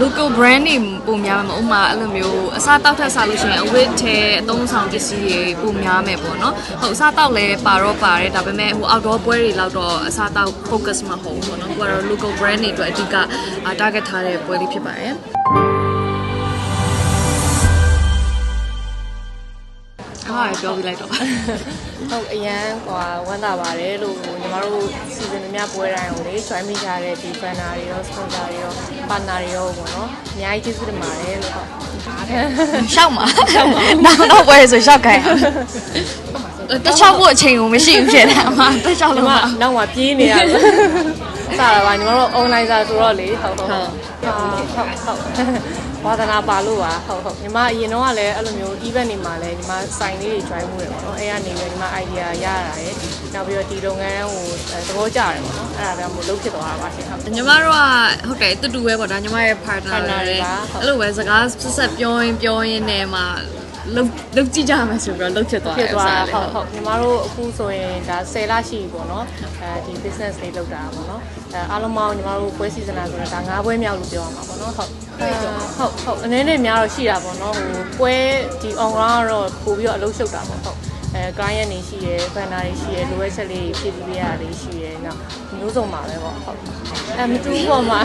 local brand တွေပုံများမှာဥပမာအဲ့လိုမျိုးအစားတောက်ထက်စားလို့ရှိရင်အဝတ်ထဲအသုံးဆောင်ပစ္စည်းတွေပုံများမယ်ပေါ့နော်ဟုတ်အစားတောက်လည်းပါတော့ပါတယ်ဒါပေမဲ့ဟို outdoor ပွဲတွေလောက်တော့အစားတောက် focus မဟုတ်ဘူးပေါ့နော်ကိုကတော့ local brand တွေအတွက်အဓိက target ထားတဲ့ပွဲလေးဖြစ်ပါတယ် ဟာပြောပြလိုက်တော့ဟုတ်အရန်ဟိုဝမ်းသာပါတယ်လို့ညီမတို့စီစဉ်များပွဲတိုင်းကိုလေ join မိကြတဲ့ဒီ banner တွေရော sponsor တွေရော partner တွေရောပေါ့နော်အများကြီးကျေးဇူးတင်ပါတယ်လို့ဟုတ်ရှောက်မှာနောက်တော့ပွဲဆိုရှောက်ခိုင်းတခြားဖို့အချိန်ကိုမရှိဘူးဖြစ်တယ်အမတခြားညီလို့မမနောက်မှပြေးနေရတယ် စတာပါညီမတို့ online စာဆိုတော့လေဟုတ်ဟုတ်ဟုတ်ဟုတ်ဟုတ်ဝါသနာပါလို့ပါဟုတ်ဟုတ်ညီမအရင်တော့ကလည်းအဲ့လိုမျိုး event တွေမှာလည်းညီမ sign လေးတွေ join မှုတယ်ပေါ့နော်အဲ့ကနေပြီးညီမ idea ရရတာရယ်နောက်ပြီးတော့ဒီလုပ်ငန်းကိုသဘောကျတယ်ပေါ့နော်အဲ့ဒါကြောင့်မို့လုပ်ဖြစ်သွားတာပါရှင်ဟုတ်ညီမတို့ကဟုတ်တယ်တူတူပဲပေါ့ဒါညီမရဲ့ partner partner တွေတွေပါဟုတ်အဲ့လိုပဲစကားဆက်ဆက်ပြောရင်ပြောရင်းနဲ့မှ လုတ်လုတ်ကြည့်ကြမယ်ဆိုပြီးတော့လုတ်ဖြစ်သွားတဖြစ်ယ်သွားတာဥဟုတ်စားဟုတ်ညီမတို့အခုဆိုရင်ဒါ10လရှိပြီပေါ့နော်အဲဒီ business လေးလုပ်တာပေါ့နော်အဲအားလုံးပေါင်းညီမတို့ပွဲစီစဉ်တာဆိုတော့ဒါ၅ပွဲမြောက်လို့ပြောရမှာပေါ့နော်ဟုတ်အဲဟုတ်ဟုတ်အနေနဲ့များတော့ရှိတာပေါ့နော်ဟိုပွဲဒီ on ground ကတော့ပို့ပြီးတော့အလုပ်ရှုပ်တာပေါ့ဟုတ် အဲ client တွေရှိရယ် banner တွေရှိရယ်လိုအပ်ချက်လေးဖြည့်ပြီးပြရတာလေးရှိရယ်နောက်မျိုးစုံပါပဲပေါ့ဟုတ်အဲမတူဘူးပေါ့မှာ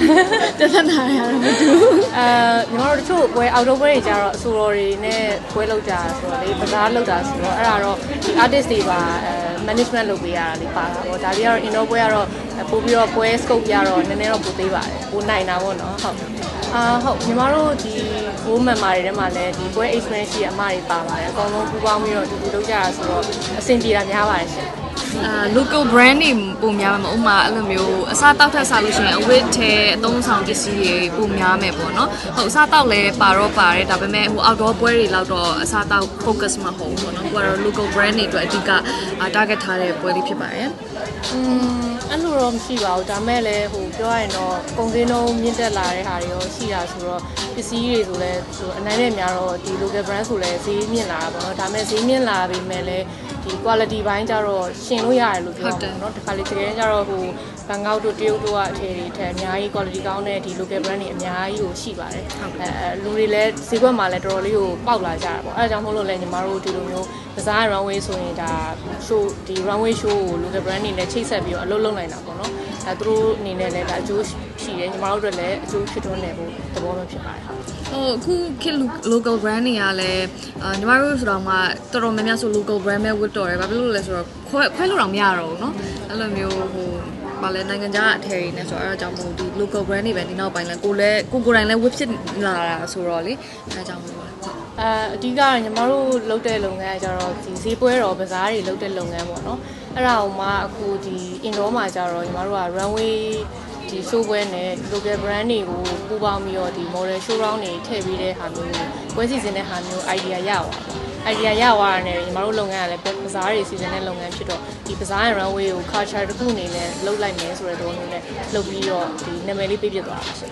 တသနာရတယ်မတူအဲညီမတို့တချို့ပွဲအောက်တိုဘတွေကျတော့အဆိုတော်တွေနဲ့ပွဲလောက်ကြတာဆိုတော့လေပစားလောက်တာဆိုတော့အဲ့ဒါတော့ဒီ artist တွေပါအဲ management လုပ်ပေးရတာလေးပါတာပေါ့ဒါလေးကတော့ indoor ပွဲကတော့ပို့ပြီးတော့ပွဲ scope ပြတော့နည်းနည်းတော့ပိုသေးပါတယ်ပိုနိုင်တာပေါ့နော်ဟုတ်အာဟုတ်ညီမတို့ဒီ goal member တွေထဲမှာလည်းဒီပွဲ experience ရှိတဲ့အမတွေပါပါတယ်အကောင်လုံးပူးပေါင်းပြီးတော့တူတူလုပ်ကြတာဆိုတော့အဆင်ပြေတာများပါတယ်ရှင် အာ local brand တွေပုံများမှာဥပမာအဲ့လိုမျိုးအစားတောက်ထက်စားလို့ရှိရင်အဝတ်ထဲအသုံးဆောင်ပစ္စည်းတွေပုံများမယ်ပေါ့နော်ဟုတ်အစားတောက်လည်းပါတော့ပါတယ်ဒါပေမဲ့ဟို outdoor ပွဲတွေလောက်တော့အစားတောက် focus မဟုတ်ဘူးပေါ့နော်ကိုကတော့ local brand တွေအတွက်အဓိက target ထားတဲ့ပွဲလေးဖြစ်ပါတယ်อืม အဲ့လိုတော့မရှိပါဘူးဒါမဲ့လည်းဟိုပြောရရင်တော့ကုန်စည်နှုန်းမြင့်တက်လာတဲ့ဟာတွေရောရှိတာဆိုတော့ပစ္စည်းတွေဆိုလည်းဆိုအနိုင်နဲ့များတော့ဒီ local brand ဆိုလည်းဈေးမြင့်လာတာပေါ့နော်ဒါမဲ့ဈေးမြင့်လာပြီမဲ့လည်းဒီ quality ဘိုင်းကျတော့ရှင်လို့ရတယ်လို့ပြောဟုတ်တယ်တာပေါ့နော်ဒီခါလေးတကယ်ကျတော့ဟိုဘန်ကောက်တို့တရုတ်တို့ကအထည်တွေထက်အများကြီး quality ကောင်းတဲ့ဒီ local brand တွေအများကြီးကိုရှိပါတယ်အဲအဲလူတွေလည်းဈေးကွက်မှာလည်းတော်တော်လေးကိုပေါက်လာကြတာပေါ့အဲဒါကြောင့်မို့လို့လည်းညီမတို့ဒီလိုမျိုး ကစား runway ဆိုရင်ဒါ show ဒီ runway show ကို local brand တွေနဲ့ချိတ်ဆက်ပြီးတော့အလုပ်လုပ်နိုင်တာပေါ့နော်အဲသူတို့အနေနဲ့လည်းဒါအကျိုးရှိတယ်ညီမတို့အတွက်လည်းအကျိုးဖြစ်ထွန်းနေဖို့သဘောမျိုးဖြစ်ပါတယ်ဟုတ် ဟိုအခုခေတ် local brand တွေကလည်းအာညီမတို့ဆိုတော့မှတော်တော်များများဆို local brand ပဲဝတ်တော်တယ်ဘာဖြစ်လို့လဲဆိုတော့ခွဲခွဲလို့တော့မရတော့ဘူးเนาะအဲ့လိုမျိုးဟိုဘာလဲနိုင်ငံခြားအထည်တွေနဲ့ဆိုတော့အဲ့ဒါကြောင့်မို့ဒီ local brand တွေပဲဒီနောက်ပိုင်းလဲကိုလည်းကိုကိုယ်တိုင်လည်းဝတ်ဖြစ်လာတာဆိုတော့လေအဲ့ဒါကြောင့်မို့ပါဟုတ် အဲအဓိကတော့ညီမတို့လုပ်တဲ့လုပ်ငန်းကကျတော့ဒီဈေးပွဲတော်ဘဇားတွေလုပ်တဲ့လုပ်ငန်းပေါ့နော်အဲ့ဒါကိုမှအခုဒီ indoor မှာကျတော့ညီမတို့က runway ဒီ show ပွဲနဲ့ local brand တွေကိုပူးပေါင်းပြီးတော့ဒီ model show round တွေထည့်ပေးတဲ့ဟာမျိုးပွဲစီစဉ်တဲ့ဟာမျိုး idea ရအောင် idea ရသွားတာနဲ့ညီမတို့လုပ်ငန်းကလည်းပဇားတွေစီစဉ်တဲ့လုပ်ငန်းဖြစ်တော့ဒီပဇားရဲ့ runway ကို culture တစ်ခုအနေနဲ့လုပ်လိုက်မယ်ဆိုတဲ့သဘောမျိုးနဲ့လုပ်ပြီးတော့ဒီနာမည်လေးပေးပြသွားတာပါရှင်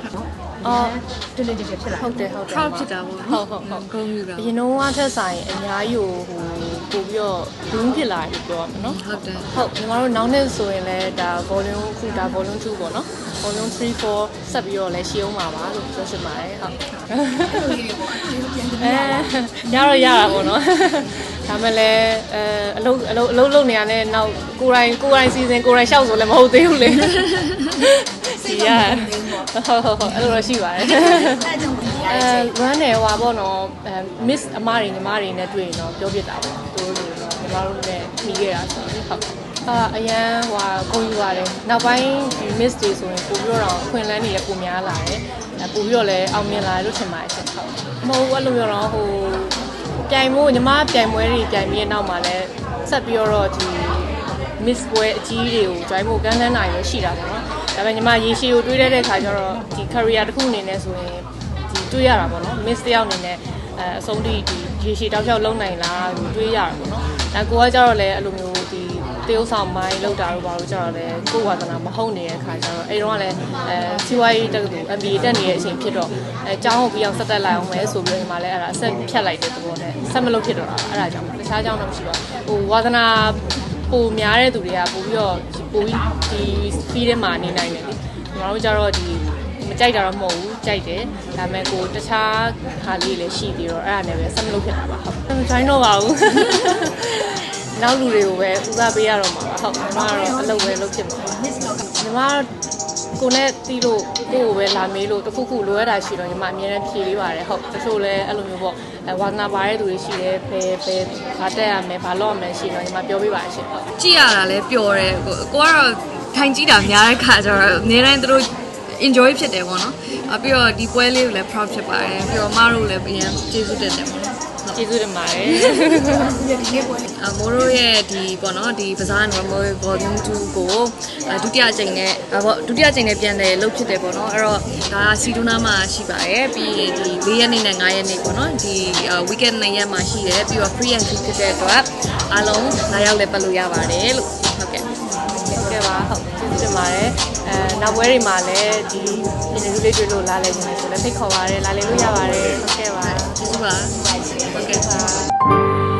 အော်တင်းတင်းကြပ်ကြပ်ဖြစ်လာဟုတ်တယ်ဟုတ်တယ် proud ဖြစ်တာပေါ့ဟုတ်ဟုတ်ဟုတ်ဂုဏ်ယူတာအရင်တော့ကထက်ဆိုင်အများကြီးကိုဟို ပို့ပြီးတော့ bloom ဖြစ်လာတယ်ပြောရမှာနော်ဟုတ်တယ်ဟုတ်ညီမတို့နောက်နှစ်ဆိုရင်လည်းဒါ volume ခုဒါ volume 2ပေါ့နော် volume 3 4ဆက်ပြီးတော့လည်းရှင်းအောင်ပါပါလို့ပြောချင်ပါတယ်ဟုတ်အဲရတော့ရတာပေါ့နော်ဒါမဲ့လည်းအဲအလုပ်အလုပ်အလုပ်လုပ်နေရတဲ့နောက်ကိုယ်တိုင်ကိုယ်တိုင်စီစဉ်ကိုယ်တိုင်ရှောက်ဆိုလည်းမဟုတ်သေးဘူးလေဒီရဟုတ်ဟုတ်ဟုတ်အဲ့လိုတော့ရှိပါတယ်အဲ့ကြောင့်ဒီရ အဲတဲ့ချိန် run တယ်ဟွာပေါ့နော်အဲ miss အမတွေညီမတွေနဲ့တွေ့ရင်တော့ပြောပြတာပေါ့သူတို့လိုတော့ညီမတို့နဲ့ပြီးခဲ့တာဆိုရင်ဟုတ်အာအရန်ဟွာကိုယူပါတယ်နောက်ပိုင်းဒီ miss တွေဆိုရင်ပို့ပြီးတော့အခွင့်အလန်းတွေလည်းပိုများလာတယ်အဲပို့ပြီးတော့လည်းအောင်မြင်လာတယ်လို့ထင်ပါတယ်ရှင်ဟုတ်မဟုတ်ဘူးအဲ့လိုမျိုးတော့ဟိုပြိုင်မို့ညီမပြိုင်ပွဲတွေပြိုင်ပြီးတဲ့နောက်မှာလည်းဆက်ပြီးတော့ဒီ miss ပွဲအကြီးတွေကို join ဖို့ကမ်းလှမ်းနိုင်ရရှိတာပေါ့နော်ဒါပေမဲ့ညီမရေရှည်ကိုတွေးရတဲ့ခါကျတော့ဒီ career တစ်ခုအနေနဲ့ဆိုရင်ဒီ တွေးရတာပေါ့နော် miss တယောက်အနေနဲ့အဲအဆုံးထိဒီရေရှည်တောက်လျှောက်လုံနိုင်လားလို့တွေးရတာပေါ့နော်အဲကိုကကျတော့လည်းအဲ့လိုမျိုးဒီတရုပ်ဆောင်မိုင်းလောက်တာတော့ဘာလို့ကျတော့လဲကိုယ်ဝါသနာမဟုတ်နေတဲ့ခါကျတော့အဲ့တော့ကလည်းအဲစီဝိုင်းတက္ကသိုလ် MBA တက်နေတဲ့အချိန်ဖြစ်တော့အဲကျောင်းကိုပြီးအောင်ဆက်တက်လိုက်အောင်မယ်ဆိုပြီးဒီမှာလည်းအဲ့ဒါအဆက်ဖြတ်လိုက်တဲ့သဘောနဲ့ဆက်မလုပ်ဖြစ်တော့တာအဲ့ဒါကြောင့်တခြားကြောင့်တော့မရှိပါဘူးဟိုဝါသနာပိုများတဲ့သူတွေကပိုပြီးတော့ပိုပြီးဒီ fee ထဲမှာနေနိုင်တယ်လေကျွန်တော်တို့ကြတော့ဒီမ ကြကြိုက်တာတော့မဟုတ်ဘူးကြိုက်တယ်ဒါပေမဲ့ကိုတခြားဟာလေးလည်းရှိပြီးတော့အဲ့ဒါနဲ့ပဲဆက်မလုပ်ဖြစ်တာပါဟုတ်မချိုင်းတော့ပါဘူးနောက်လူတွေကိုပဲဦးစားပေးရတော့မှာပါဟုတ်ညီမကတော့အလုပ်ပဲလုပ်ဖြစ်မှာပါ Miss လောကညီမကိုနဲ့တီးလို့ကိုကိုပဲလာမေးလို့တခုခုလိုရတာရှိတော့ညီမအမြဲတမ်းဖြေပေးပါတယ်ဟုတ်တချို့လည်းအဲ့လိုမျိုးပေါ့အဲဝါသနာပါတဲ့သူတွေရှိတယ်ဘယ်ဘယ်ဘာတက်ရမယ်ဘာလုပ်ရမယ်ရှိတော့ညီမပြောပေးပါတယ်ရှင်ဟုတ်ကြည့်ရတာလည်းပျော်တယ်ကိုကိုကတော့ထိုင်ကြည့်တာများတဲ့ခါကျတော့အများတိုင်းသူတို့ enjoy ဖြစ်တယ်ပေါ့နော်အပြီးတော့ဒီပွဲလေးကိုလည်း proud ဖြစ်ပါတယ်ပြီးတော့မအားတို့လည်းအရင်ကျေးဇူးတင်တယ်ပေါ့နော်ကျေးဇူးတင်ပါတယ်ဒီနေ့ပေါ်နေအမိုးတို့ရဲ့ဒီပေါ့နော်ဒီပဇားနံပါတ် volume 2ကိုအဲဒုတိယအကြိမ်နဲ့အပေါ့ဒုတိယအကြိမ်နဲ့ပြန်တယ်လုပ်ဖြစ်တယ်ပေါ့နော်အဲ့တော့ဒါစီဒူနာမှာရှိပါတယ်ပြီးရင်ဒီ၄ရက်နေ့နဲ့၅ရက်နေ့ပေါ့နော်ဒီ weekend နှစ်ရက်မှာရှိတယ်ပြီးတော့ free and free ဖြစ်တဲ့အတွက်အားလုံးလာရောက်လည်းပတ်လို့ရပါတယ်လို့ ဟုတ်ကဲ့ဟုတ်ကဲ့ပါဟုတ်ကျေးဇူးတင်ပါတယ်အဲနောက်ပွဲတွေမှာလည်းဒီ interview လေးတွေ့လို့လာလဲနေတယ်ဆိုလည်းဖိတ်ခေါ်ပါတယ်လာလေလို့ရပါတယ်ဟုတ်ကဲ့ပါကျေးဇူးပါဟုတ်ကဲ့